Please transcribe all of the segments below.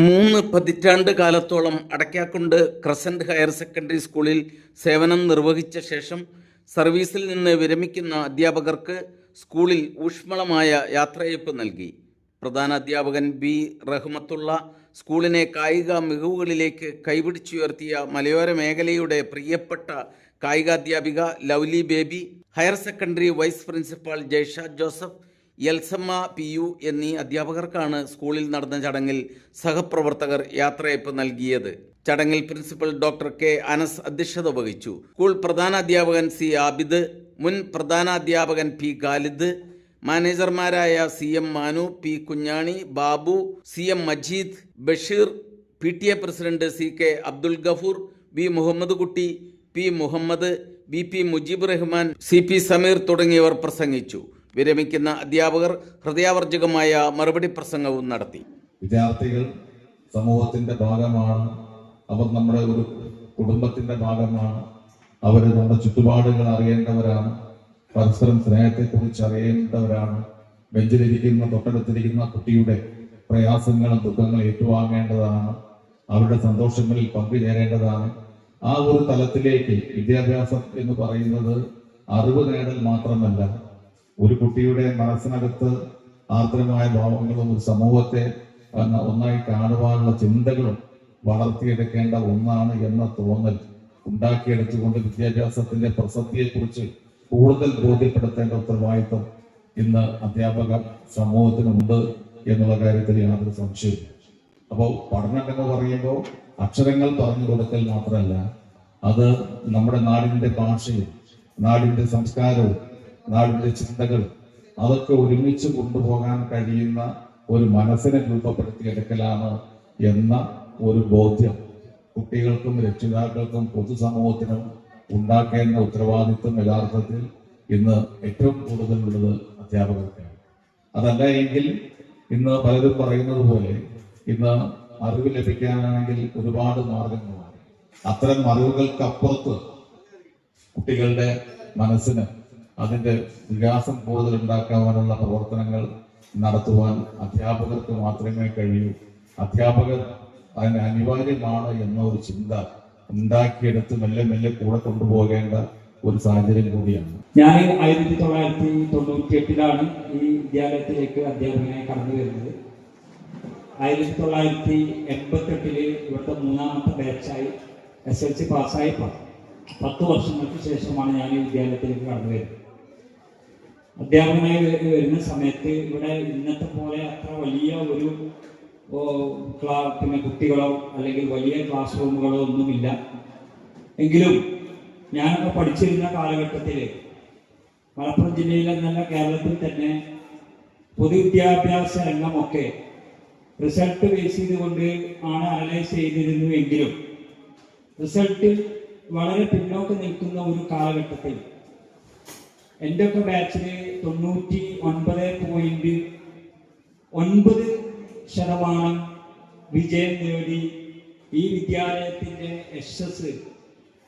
മൂന്ന് പതിറ്റാണ്ട് കാലത്തോളം അടയ്ക്കാക്കുണ്ട് ക്രസന്റ് ഹയർ സെക്കൻഡറി സ്കൂളിൽ സേവനം നിർവഹിച്ച ശേഷം സർവീസിൽ നിന്ന് വിരമിക്കുന്ന അധ്യാപകർക്ക് സ്കൂളിൽ ഊഷ്മളമായ യാത്രയയപ്പ് നൽകി. പ്രധാന അധ്യാപകൻ ബി റഹ്മത്തുള്ള സ്കൂളിനെ കായിക മികവുകളിലേക്ക് കൈപിടിച്ചുയർത്തിയ മലയോര മേഖലയുടെ പ്രിയപ്പെട്ട കായികാധ്യാപിക Lovely Baby higher secondary vice principal Jaisha Joseph Elsamma P U എന്നീ അധ്യാപകർക്കാണ് സ്കൂളിൽ നടന്ന ചടങ്ങിൽ സഹപ്രവർത്തകർ യാത്രയപ്പ് നൽകിയത്. ചടങ്ങിൽ പ്രിൻസിപ്പൽ ഡോക്ടർ കെ അനസ് അധ്യക്ഷത വഹിച്ചു. സ്കൂൾ പ്രധാന അധ്യാപകൻ സി ആബിദ് മുൻ പ്രധാന അധ്യാപകൻ P Khalid മാനേജർമാരായ C M Manu P Kunjani Babu C M Majeed Basheer P T A president C K Abdul Gafoor B Muhammad Kutty P Muhammad B P Mujeeb Rahman C P Sameer തുടങ്ങിയവർ പ്രസംഗിച്ചു. വിരമിക്കുന്ന അധ്യാപകർ ഹൃദയാവർജകമായ മറുപടി പ്രസംഗവും നടത്തി. വിദ്യാർത്ഥികൾ സമൂഹത്തിന്റെ ഭാഗമാണ്. അവർ നമ്മുടെ ഒരു കുടുംബത്തിന്റെ ഭാഗമാണ്. അവർ നമ്മുടെ ചുറ്റുപാടുകൾ അറിയേണ്ടവരാണ്. പരസ്പരം സ്നേഹത്തെക്കുറിച്ച് അറിയേണ്ടവരാണ്. ബെഞ്ചിലിരിക്കുന്ന തൊട്ടടുത്തിരിക്കുന്ന കുട്ടിയുടെ പ്രയാസങ്ങളും ദുഃഖങ്ങളും ഏറ്റുവാങ്ങേണ്ടതാണ്. അവരുടെ സന്തോഷങ്ങളിൽ പങ്കുചേരേണ്ടതാണ്. ആ ഒരു തലത്തിലേക്ക് വിദ്യാഭ്യാസം എന്ന് പറയുന്നത് അറിവ് നേടൽ മാത്രമല്ല ഒരു കുട്ടിയുടെ മനസ്സിനകത്ത് ആർദ്രമായ ഭാവങ്ങളും ഒരു സമൂഹത്തെ ഒന്നായി കാണുവാനുള്ള ചിന്തകളും വളർത്തിയെടുക്കേണ്ട ഒന്നാണ് എന്ന തോന്നൽ ഉണ്ടാക്കിയെടുത്തുകൊണ്ട് വിദ്യാഭ്യാസത്തിന്റെ പ്രസക്തിയെക്കുറിച്ച് കൂടുതൽ ബോധ്യപ്പെടുത്തേണ്ട ഉത്തരവാദിത്വം ഇന്ന് അധ്യാപക സമൂഹത്തിനുണ്ട് എന്നുള്ള കാര്യത്തിൽ യാതൊരു സംശയവും അപ്പോൾ പഠനം എന്ന് പറയുമ്പോൾ അക്ഷരങ്ങൾ പറഞ്ഞു കൊടുക്കൽ മാത്രമല്ല അത് നമ്മുടെ നാടിന്റെ ഭാഷയും നാടിന്റെ സംസ്കാരവും നാടിന്റെ ചിന്തകൾ അതൊക്കെ ഒരുമിച്ച് കൊണ്ടുപോകാൻ കഴിയുന്ന ഒരു മനസ്സിനെ രൂപപ്പെടുത്തിയെടുക്കലാണ് എന്ന ഒരു ബോധ്യം കുട്ടികൾക്കും രക്ഷിതാക്കൾക്കും പൊതുസമൂഹത്തിനും ഉണ്ടാക്കേണ്ട ഉത്തരവാദിത്വം യഥാർത്ഥത്തിൽ ഇന്ന് ഏറ്റവും കൂടുതലുള്ളത് അധ്യാപകർക്കാണ്. അതല്ല എങ്കിൽ ഇന്ന് പലരും പറയുന്നത് പോലെ ഇന്ന് അറിവ് ലഭിക്കാനാണെങ്കിൽ ഒരുപാട് മാർഗങ്ങളാണ് അത്തരം അറിവുകൾക്കപ്പുറത്ത് കുട്ടികളുടെ മനസ്സിന് അതിന്റെ വികാസം കൂടുതൽ ഉണ്ടാക്കാനുള്ള പ്രവർത്തനങ്ങൾ നടത്തുവാൻ അധ്യാപകർക്ക് മാത്രമേ കഴിയൂ. അധ്യാപകർ അതിന് അനിവാര്യമാണ് എന്ന ഒരു ചിന്ത ഉണ്ടാക്കിയെടുത്ത് മെല്ലെ മെല്ലെ കൂടെ കൊണ്ടുപോകേണ്ട ഒരു സാഹചര്യം കൂടിയാണ്. ഞാൻ ആയിരത്തി തൊള്ളായിരത്തി തൊണ്ണൂറ്റി എട്ടിലാണ് ഈ വിദ്യാലയത്തിലേക്ക് അധ്യാപകനായി കടന്നു വരുന്നത്. ആയിരത്തി തൊള്ളായിരത്തി എൺപത്തെട്ടിൽ ഇവിടുത്തെ മൂന്നാമത്തെ ബാച്ചായി എസ് എൽ സി പാസ്സായി പത്ത് വർഷങ്ങൾക്ക് ശേഷമാണ് ഞാൻ ഈ വിദ്യാലയത്തിലേക്ക് കടന്നു വരുന്നത്. അധ്യാപകനായി വരുന്ന സമയത്ത് ഇവിടെ ഇന്നത്തെ പോലെ അത്ര വലിയ ഒരു ക്ലാ പിന്നെ കുട്ടികളോ അല്ലെങ്കിൽ വലിയ ക്ലാസ് റൂമുകളോ ഒന്നുമില്ല. എങ്കിലും ഞാനൊക്കെ പഠിച്ചിരുന്ന കാലഘട്ടത്തിൽ മലപ്പുറം ജില്ലയിൽ എന്നല്ല കേരളത്തിൽ തന്നെ പൊതുവിദ്യാഭ്യാസ രംഗമൊക്കെ റിസൾട്ട് ബേസ് ചെയ്തുകൊണ്ട് ആണ് അനലൈസ് ചെയ്തിരുന്നുവെങ്കിലും റിസൾട്ടിൽ വളരെ പിന്നോക്കം നിൽക്കുന്ന ഒരു കാലഘട്ടത്തിൽ എന്റെ ഒക്കെ ബാച്ചിൽ തൊണ്ണൂറ്റി ഒൻപത് പോയിന്റ് ഒൻപത് ശതമാനം വിജയം നേടി ഈ വിദ്യാലയത്തിന്റെ യശസ്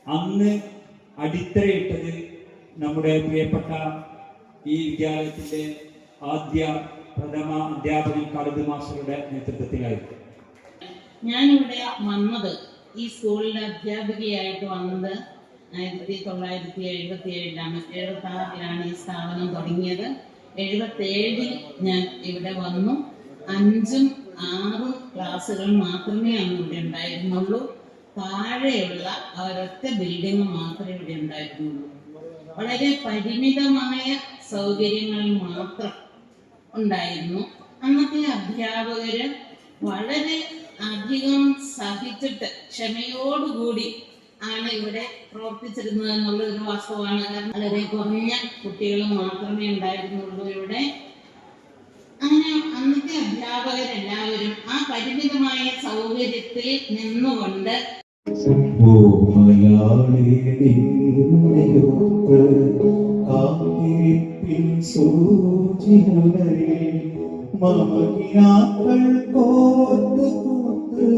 അന്ന് അടിത്തറയിട്ടത് നമ്മുടെ പ്രിയപ്പെട്ട ഈ വിദ്യാലയത്തിന്റെ ആദ്യ പ്രഥമ അധ്യാപകൻ കളിത് മാസ്റ്ററുടെ നേതൃത്വത്തിലായിരുന്നു. ഞാനിവിടെ വന്നത് ഈ സ്കൂളിലെ അധ്യാപികയായിട്ട് വന്നത് ആയിരത്തി തൊള്ളായിരത്തി എഴുപത്തി ഏഴിലാണ് എഴുപത്തി ആറിലാണ് ഈ സ്ഥാപനം തുടങ്ങിയത്. എഴുപത്തി ഏഴിൽ ഞാൻ ഇവിടെ വന്നു. അഞ്ചും ആറും ക്ലാസ്സുകൾ മാത്രമേ അന്ന് ഇവിടെ ഉണ്ടായിരുന്നുള്ളൂ. താഴെയുള്ള ഒരൊറ്റ ബിൽഡിംഗ് മാത്രമേ ഇവിടെ ഉണ്ടായിരുന്നുള്ളൂ. വളരെ പരിമിതമായ സൗകര്യങ്ങൾ മാത്രം ഉണ്ടായിരുന്നു. അന്നത്തെ അധ്യാപകര് വളരെ അധികം സഹിച്ചിട്ട് ക്ഷമയോടുകൂടി ആണ് ഇവിടെ പ്രവർത്തിച്ചിരുന്നത് എന്നുള്ള ഒരു വാസ്തവമാണ് വളരെ കുറഞ്ഞ കുട്ടികൾ മാത്രമേ ഉണ്ടായിരുന്നുള്ളൂ ഇവിടെ. അങ്ങനെ അന്നത്തെ അധ്യാപകരെല്ലാവരും ആ പരിമിതമായ സൗകര്യത്തിൽ നിന്നുകൊണ്ട് കാത്തിരിപ്പിൻ മമകിനാക്കൾ കോർത്ത് കോർത്ത്